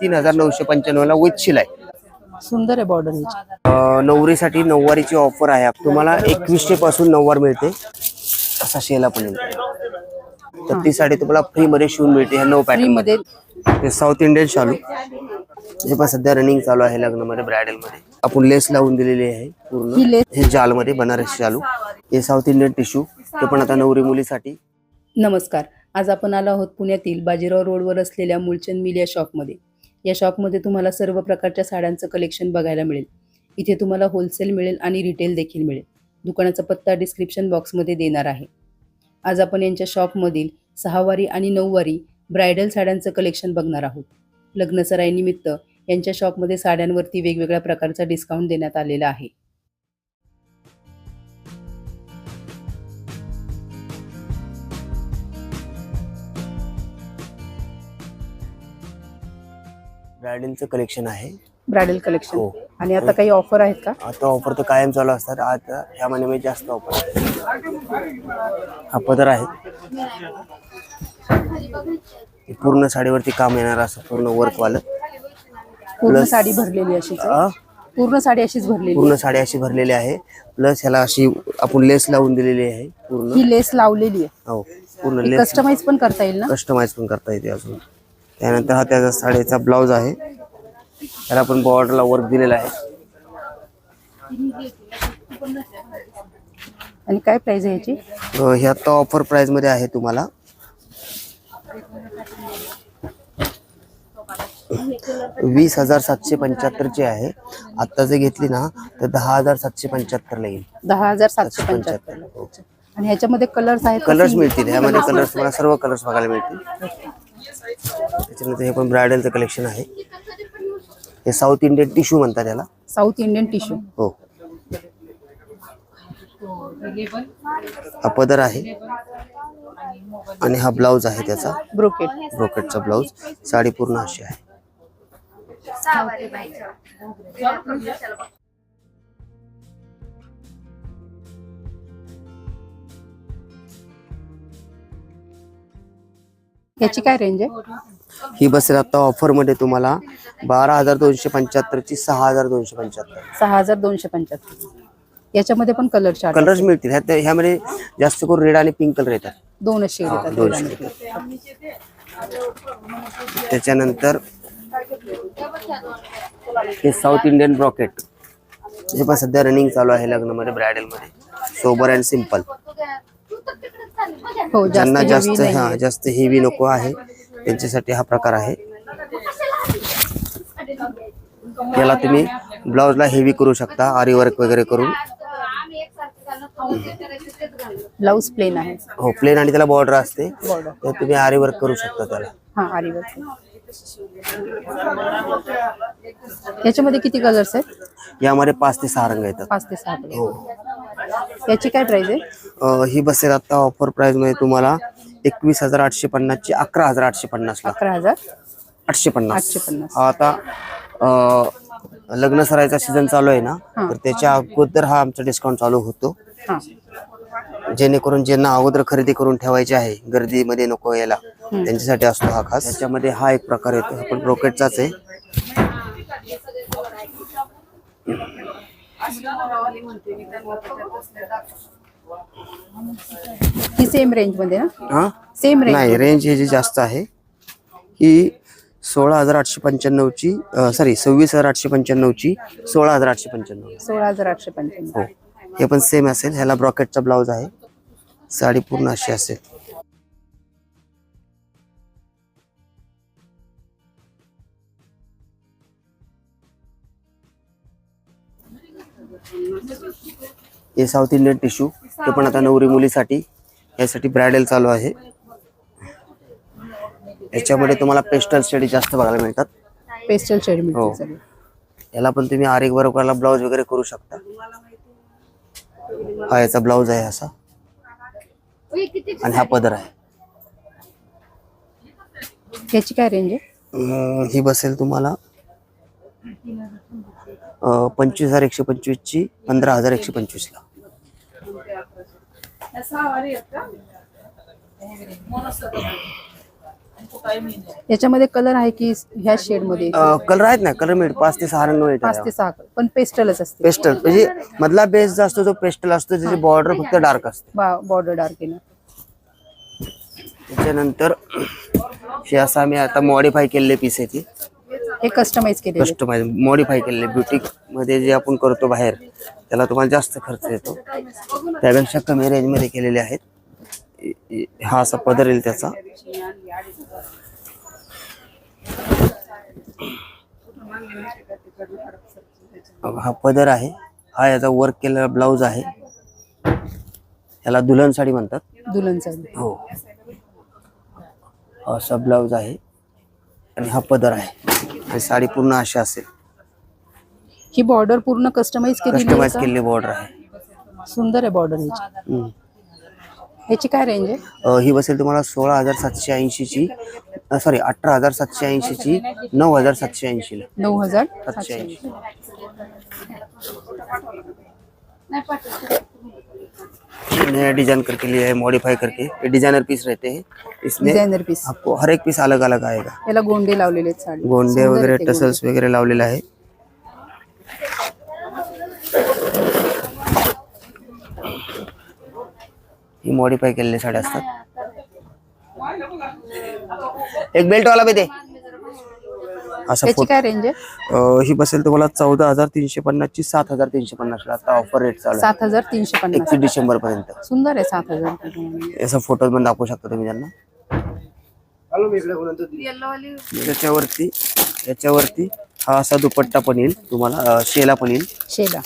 तीन हजार नऊशे पंच्याण्णवला विथ शिलाई. सुंदर आहे बॉर्डर नवरीसाठी नऊवारीची ऑफर आहे. तुम्हाला एकवीसशे पासून नऊवार मिळते. असा शेला पण तर ती साडी तुम्हाला फ्री मध्ये शिवून मिळते ह्या नऊ पॅटर्नमध्ये. ते साऊथ इंडियन शालू हे पण सध्या रनिंग चालू आहे लग्नामध्ये ब्रायडलमध्ये. आपण लेस लावून दिलेली आहे पूर्ण. ही जाल मध्ये बनारसी शालू हे साऊथ इंडियन टिश्यू ते पण आता नवरी मुलीसाठी. नमस्कार. आज आपण आलो आहोत पुण्यातील बाजीराव रोडवर असलेल्या मुलचंद मिल या शॉपमध्ये या शॉपमध्ये तुम्हाला सर्व प्रकारच्या साड्यांचं कलेक्शन बघायला मिळेल. इथे तुम्हाला होलसेल मिळेल आणि रिटेल देखील मिळेल. दुकानाचा पत्ता डिस्क्रिप्शन बॉक्समध्ये देणार आहे. आज आपण यांच्या शॉपमधील सहावारी आणि नऊवारी ब्रायडल साड्यांचं कलेक्शन बघणार आहोत. लग्नसराईनिमित्त यांच्या शॉपमध्ये साड्यांवरती वेगवेगळ्या प्रकारचा डिस्काउंट देण्यात आलेला आहे. ब्रायडलचं कलेक्शन आहे. ब्रायडल कलेक्शन हो. आणि आता काही ऑफर आहेत का? आता ऑफर तर कायम चालू असतात. आता ह्या महिन्यामध्ये जास्त ऑफर आहे. हा पदर आहे. हे पूर्ण साडीवरती काम येणार असं पूर्ण वर्क वालं पूर्ण साडी भरलेली अशीच आहे. पूर्ण साडी अशीच भरलेली पूर्ण साडी अशी भरलेली आहे. प्लस ह्याला अशी आपण लेस लावून दिलेली आहे पूर्ण. ही लेस लावलेली आहे. हो पूर्ण लेस कस्टमाइज पण करता येईल ना? कस्टमाइज पण करता येते अजून. त्यानंतर हा त्याचा साडीचा ब्लाउज आहे. त्याला आपण बॉर्डरला वर्क दिलेला आहे. आणि काय प्राइस आहे याची? अं, हे आता ऑफर प्राइसमध्ये आहे तुम्हाला. वीस हजार सातशे पंच्याहत्तर ची आहे. आता जर घेतली ना तर दहा हजार सातशे पंच्याहत्तर ला येईल. दहा हजार सातशे पंच्याहत्तर. आणि ह्याच्यामध्ये कलर्स आहेत? कलर्स मिळतील. ह्यामध्ये कलर्स तुम्हाला सर्व कलर्स बघायला मिळतील. त्याच्यानंतर हे पण ब्रायडलचं कलेक्शन आहे. हे साऊथ इंडियन टिश्यू म्हणतात याला. साऊथ इंडियन टिश्यू हो. हा पदर आहे. आणि हा ब्लाऊज आहे त्याचा. ब्रोकेट ब्रोकेटचा ब्लाऊज साडी पूर्ण अशी आहे. याची काय रेंज आहे? ही बसेल आता ऑफरमध्ये तुम्हाला बारा हजार दोनशे पंच्याहत्तर ची सहा हजार दोनशे पंच्याहत्तर. सहा हजार दोनशे पंच्याहत्तर. याच्यामध्ये पण कलर चार्ट कलर्स मिळतील. ह्यात ह्यामध्ये जास्त करून रेड आणि पिंक कलर येतात. दोनच शेड येतात दोन दोघांमध्ये. त्याच्यानंतर हे साऊथ इंडियन ब्रॉकेट हे पण सध्या रनिंग चालू आहे लग्नामध्ये ब्रायडलमध्ये. सोबर अँड सिंपल हो ज्यांना जास्त हा. जास्त हेवी नको आहे त्यांच्यासाठी हा प्रकार आहे. याला तुम्ही ब्लाउजला हेवी करू शकता आरी वर्क वगैरे करून. ब्लाऊज प्लेन आहे. हो प्लेन आणि त्याला बॉर्डर असते तर तुम्ही आरी वर्क करू शकता त्याला. हा आरी वर्क याच्यामध्ये किती कलर्स आहेत? यामध्ये पाच ते सहा रंग येतात. पाच ते सहा. हो. याची काय प्राइस आहे? अं, ही बसेल आता ऑफर प्राइसमध्ये तुम्हाला एकवीस हजार आठशे पन्नास ची अकरा हजार आठशे पन्नास ला. अकरा हजार? आठशे पन्नास. आठशे पन्नास. हा आता अं, लग्न सरायचा सीझन चालू आहे ना हा. तर त्याच्या अगोदर हा आमचा डिस्काउंट चालू होतो. हा. जेणेकरून ज्यांना अगोदर खरेदी करून ठेवायचे आहे गर्दीमध्ये नको यायला त्यांच्यासाठी असतो हा खास. त्याच्यामध्ये हा एक प्रकार येतो हा पण ब्रोकेटचाच आहे. ही सेम रेंजमध्ये ना? हा? सेम रेंज नाही रेंज ह्याची जास्त आहे ही सोळा हजार आठशे पंच्याण्णवची सॉरी सव्वीस हजार आठशे पंच्याण्णवची सोळा हजार आठशे पंच्याण्णव. सोळा हजार आठशे पंच्याण्णव. हो. हे पण सेम असेल. ह्याला ब्रॉकेटचा ब्लाऊज आहे. साडी पूर्ण अशी असेल. हे साऊथ इंडियन टिश्यू. ते पण आता नवरी मुलीसाठी यासाठी ब्रायडल चालू आहे. याच्यामध्ये तुम्हाला पेस्टल शेडी जास्त बघायला मिळतात. पेस्टल शेड हो. याला पण तुम्ही आरेक बरोबरला ब्लाऊज वगैरे करू शकता. हा याचा ब्लाऊज आहे असा. आणि हा पदर आहे. याची काय रेंज आहे? ही बसेल तुम्हाला पंचवीस हजार एकशे पंचवीस ची पंधरा हजार एकशे पंचवीस ला याच्यामध्ये कलर आहे की ह्या शेडमध्ये? कलर आहेत ना कलर मिळत पाच ते सहा रंग पाच मिळतात ते सहा. पण पेस्टलच असते. पेस्टल म्हणजे मधला बेस जो असतो तो पेस्टल असतो त्याची बॉर्डर फक्त डार्क असते. बॉर्डर डार्क येणार त्याच्यानंतर हे असं आम्ही आता मॉडिफाय केलेले पीस आहे ती. हे कस्टमाइज केलेले. कस्टमाइज मॉडिफाय केलेले. ब्युटिकमध्ये जे आपण करतो बाहेर त्याला तुम्हाला जास्त खर्च येतो. त्यापेक्षा कमी रेंजमध्ये केलेले आहेत. हा असा पदर येईल त्याचा. हा पदर आहे. हा याचा वर्क केलेला ब्लाउज आहे. याला दुल्हन साडी म्हणतात. दुल्हन साडी. हो. हा असा ब्लाउज आहे. आणि हा पदर आहे. आणि साडी पूर्ण अशी असेल. ही बॉर्डर पूर्ण कस्टमाइज केलेली आहे कस्टमाइज का? केलेली बॉर्डर आहे. सुंदर आहे बॉर्डर ह्याची हम्म. ह्याची काय रेंज आहे? अ, ही बसेल तुम्हाला सोळा हजार सातशे ऐंशीची सॉरी अठरा हजार सातशे ऐंशीची नऊ हजार सातशे ऐंशीला. नऊ हजार सातशे ऐंशी. नया डिज़ाइन करके लिया है मॉडिफाई करके। ये डिज़ाइनर पीस रहते हैं। इसमें डिझायनर पीस आपको हर एक पीस अलग अलग आएगा। याला गोंडे लावलेले आहेत साडी। गोंडे सुंदर वगैरे आहेत गोंडे. टसल्स वगैरे लावलेले आहे। ही मॉडिफाय केलेले साड्या असतात। एक बेल्ट वाला भी दे असा याची फोट काय रेंज आहे? अं, ही बसेल तुम्हाला चौदा हजार तीनशे पन्नास ची सात हजार तीनशे पन्नास आता ऑफर रेट चालू आहे. सात हजार तीनशे पन्नास. एकतीस डिसेंबर पर्यंत. सुंदर आहे सात हजार. असा फोटो पण दाखवू शकता तुम्ही त्यांना. याच्यावरती याच्यावरती हा असा दुपट्टा पण येईल तुम्हाला अं, शेला पण येईल. शेला.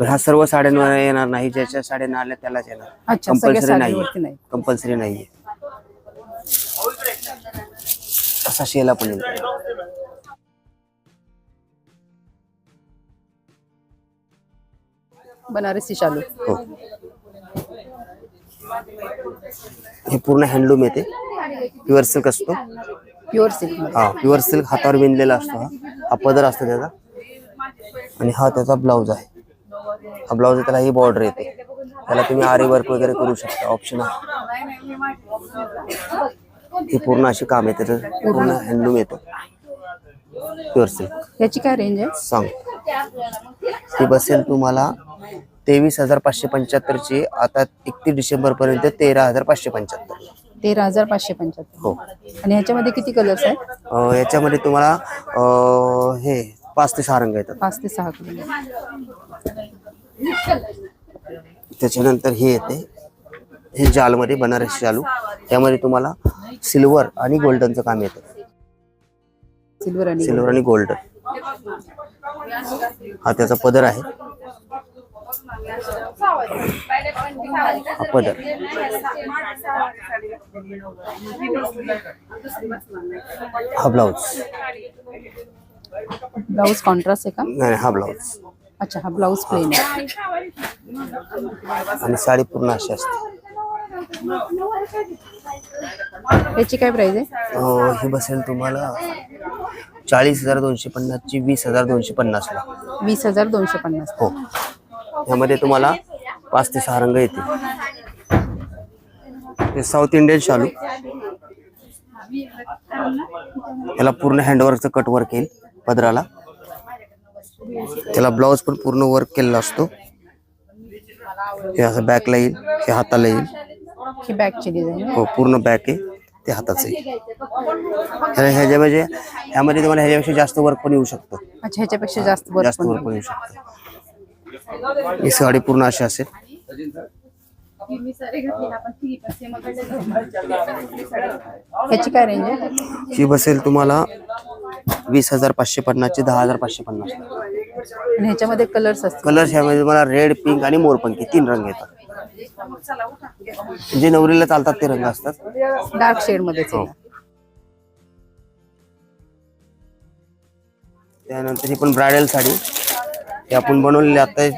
हा सर्व साड्यांवर येणार नाही. ज्याच्या साड्या आल्या त्यालाच येणार. अच्छा सगळ्या कंपल्सरी नाही. कंपल्सरी नाहीये असा शेला पण येईल बनारसी शालू. हो. हे पूर्ण हँडलूम येते. प्युअर सिल्क असतो. प्युअर सिल्कमध्ये. हा प्युअर सिल्क हातावर विणलेला असतो हा. हा पदर असतो त्याचा. आणि हा त्याचा ब्लाऊज आहे. हा ब्लाऊज त्याला ही बॉर्डर येते. त्याला तुम्ही आरी वर्क वगैरे करू शकता ऑप्शन आहे. हे पूर्ण अशी काम येते त्याचं पूर्ण हँडलूम येतं. प्युअर सिल्क याची काय रेंज आहे? सांग. ती बसेल तुम्हाला तेवीस हजार पाचशे पंच्याहत्तरची आता एकतीस डिसेंबर पर्यंत तेरा हजार पाचशे पंच्याहत्तर. तेरा हजार पाचशे पंच्याहत्तर. हो. आणि ह्याच्यामध्ये किती कलर्स आहेत? याच्यामध्ये तुम्हाला अं, हे पाच ते सहा रंग येतात. पाच ते सहा कलर. त्याच्यानंतर हे येते. हे जालमध्ये बनारसी शालू त्यामध्ये तुम्हाला सिल्वर आणि गोल्डनचं काम येतं. सिल्वर आणि सिल्वर आणि गोल्डन. हा त्याचा पदर आहे. पदर हा ब्लाऊज ब्लाऊज कॉन्ट्रास्ट आहे का? नाही हा ब्लाऊज अच्छा हा ब्लाऊज प्लेन आहे. आणि साडी पूर्ण अशी असते. याची काय प्राइस आहे? ही बसेल तुम्हाला चाळीस हजार दोनशे पन्नासची वीस हजार दोनशे पन्नासला वीस हजार दोनशे पन्नास. हो. यामध्ये तुम्हाला पाच ते सहा रंग येतील. हे साऊथ इंडियन शालू. याला पूर्ण हँडवर्कचं कट वर्क येईल पदराला. त्याला ब्लाऊज पण पूर्ण वर्क केलेला असतो. हे असं बॅकला येईल हे हाताला येईल. ही डिझाईन हो पूर्ण बॅक आहे ते हाताचं येईल. ह्या- ह्याच्यामध्ये ह्यामध्ये तुम्हाला ह्याच्यापेक्षा जास्त वर्क पण येऊ शकतो. ह्याच्यापेक्षा जास्त वर्क पण येऊ शकतो. ही साडी पूर्ण अशी असेल. ह्याची काय रेंज आहे? ही बसेल तुम्हाला वीस हजार पाचशे पन्नासची दहा हजार पाचशे पन्नास आणि ह्याच्यामध्ये कलर्स असतात कलर्स ह्यामध्ये तुम्हाला रेड पिंक आणि मोरपंखी तीन रंग येतात. जे नवरीला चालतात ते रंग असतात. Dark shade. येणार. त्यानंतर ही पण ब्रायडल साडी. ही आपण बनवलेली आता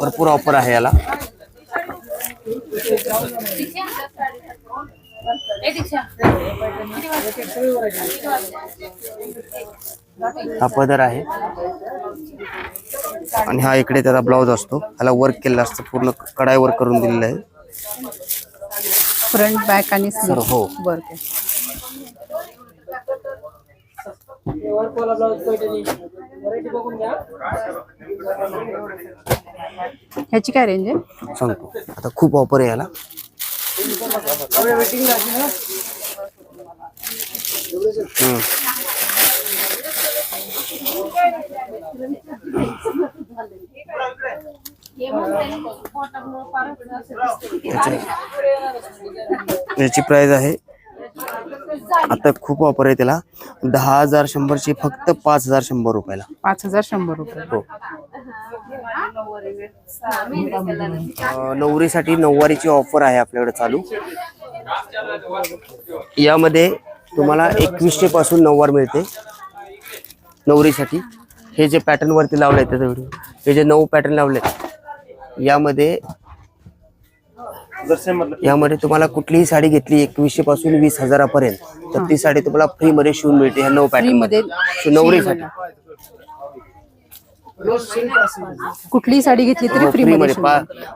भरपूर ऑफर आहे याला. हा पदर आहे. आणि हा इकडे त्याचा ब्लाऊज असतो. त्याला वर्क केलेला असतं. पूर्ण कडाई वर्क करून दिलेलं आहे. फ्रंट बॅक आणि सर हो. वर्क आहे. ह्याची काय रेंज आहे? सांगतो. आता खूप ऑफर आहे याला. हम्म. याची प्राइस आहे आता खूप ऑफर आहे त्याला. दहा हजार शंभरची फक्त पाच हजार शंभर रुपयाला. पाच हजार शंभर रुपये. हो. अं, नवरीसाठी नऊवारीची ऑफर आहे आपल्याकडे चालू. यामध्ये तुम्हाला एकवीसशे पासून नऊवार मिळते. नवरीसाठी. हे जे पॅटर्न वरती लावले आहेत हे जे नऊ पॅटर्न लावले यामध्ये यामध्ये तुम्हाला कुठलीही साडी घेतली एकवीसशे पासून वीस हजारापर्यंत तर ती साडी तुम्हाला फ्री मध्ये शिवून मिळते ह्या नऊ पॅटर्नमध्ये. नवरीसाठी कुठलीही साडी घेतली तरी फ्री फ्री मध्ये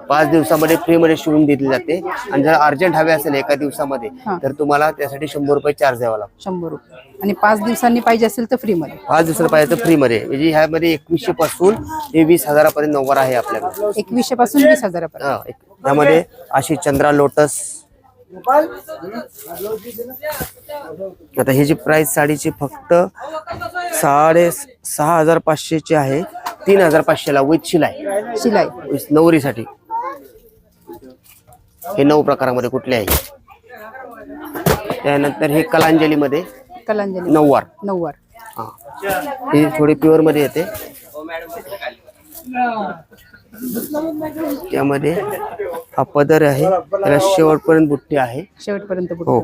पाच दिवसामध्ये फ्री मध्ये शिवून दिली जाते. आणि जर अर्जंट हवे असेल एका दिवसामध्ये हा. तर तुम्हाला त्यासाठी शंभर रुपये चार्ज द्यावा लागतो. शंभर रुपये. आणि पाच दिवसांनी पाहिजे असेल तर फ्री मध्ये. पाच दिवसाला पाहिजे तर फ्री मध्ये. म्हणजे ह्यामध्ये एकवीसशे पासून ते वीस हजारापर्यंत नऊवार आहे आपल्याकडे. एकवीसशे पासून वीस हजारापर्यंत. त्यामध्ये अशी चंद्रा लोटस. आता ही जी प्राइस साडीची फक्त साडे सहा हजार पाचशेची आहे. तीन हजार पाचशेला विथ शिलाई. शिलाई. नवरीसाठी. हे नऊ प्रकारामध्ये कुठले आहे? त्यानंतर हे कलांजली मध्ये कलांजली. नऊवार. नऊवार. हा. ही थोडी प्युअरमध्ये येते. त्यामध्ये हा पदर आहे. त्याला शेवटपर्यंत बुट्टी आहे. शेवटपर्यंत हो.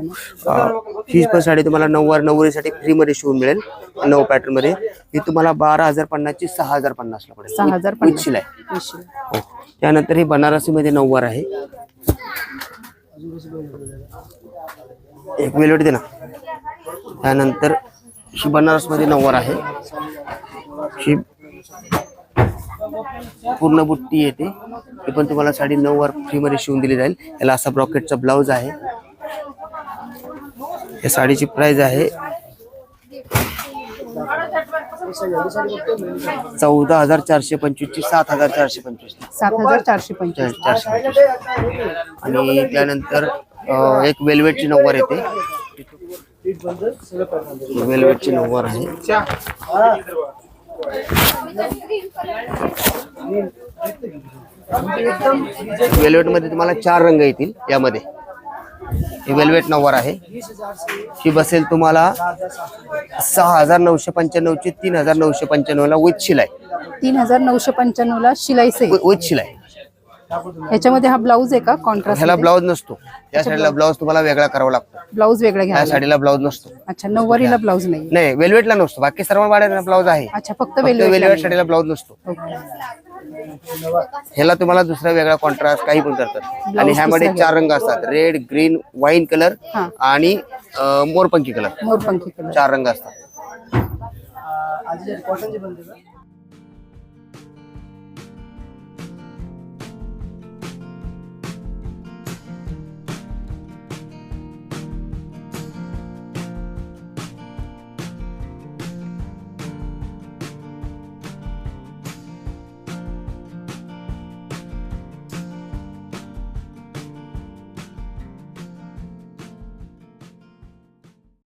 ही पण साडी तुम्हाला नऊवार नऊवारीसाठी फ्री मध्ये शिवून मिळेल. नऊ पॅटर्नमध्ये. ही तुम्हाला बारा हजार पन्नासची सहा हजार पन्नासला पडेल. सहा हजार With पन्नास. शिलाई वीस शिलाई. हो. त्यानंतर ही बनारसी मध्ये नऊवार आहे. एक वेलवेट दे ना. त्यानंतर ही बनारसमध्ये नऊवार आहे. ही पूर्ण बुट्टी येते. ही पण तुम्हाला साडी नऊवार फ्री मध्ये शिवून दिली जाईल. याला असा ब्रॉकेटचा ब्लाउज आहे. या साडीची प्राइस आहे चौदा हजार चारशे पंचवीस ची सात हजार चारशे पंचवीस सात हजार चारशे पंचवीस. चारशे पंचवीस आणि त्यानंतर एक वेल्वेटची नऊवार येते. वेल्वेटची नऊवार आहे. वेल्वेटमध्ये तुम्हाला चार रंग येतील यामध्ये. ही वेल्वेट नऊवार आहे. ही बसेल तुम्हाला सहा हजार नऊशे पंच्याण्णव ची तीन हजार नऊशे पंच्याण्णव ला विथ शिलाई. तीन हजार नऊशे पंच्याण्णव ला शिलाई सहित. विथ शिलाई. ह्याच्यामध्ये हा ब्लाऊज आहे का? कॉन्ट्रास्ट ह्याला ब्लाऊज नसतो. या साडीला ब्लाऊज तुम्हाला वेगळा करावा लागतो. ब्लाऊज वेगळा या घ्यावा साडीला ब्लाऊज नसतो. अच्छा नऊवारीला ब्लाऊज नाही. नाही वेल्वेटला नसतो. बाकी सर्व वाड्यांना ब्लाऊज आहे. अच्छा फक्त वेलवेट वेल्वेट साडीला ब्लाऊज नसतो. ह्याला तुम्हाला दुसरा वेगळा कॉन्ट्रास्ट काही पण करतात. आणि ह्यामध्ये चार रंग असतात. रेड ग्रीन वाईन कलर हा. आणि मोरपंखी कलर मोरपंखी कलर चार रंग असतात.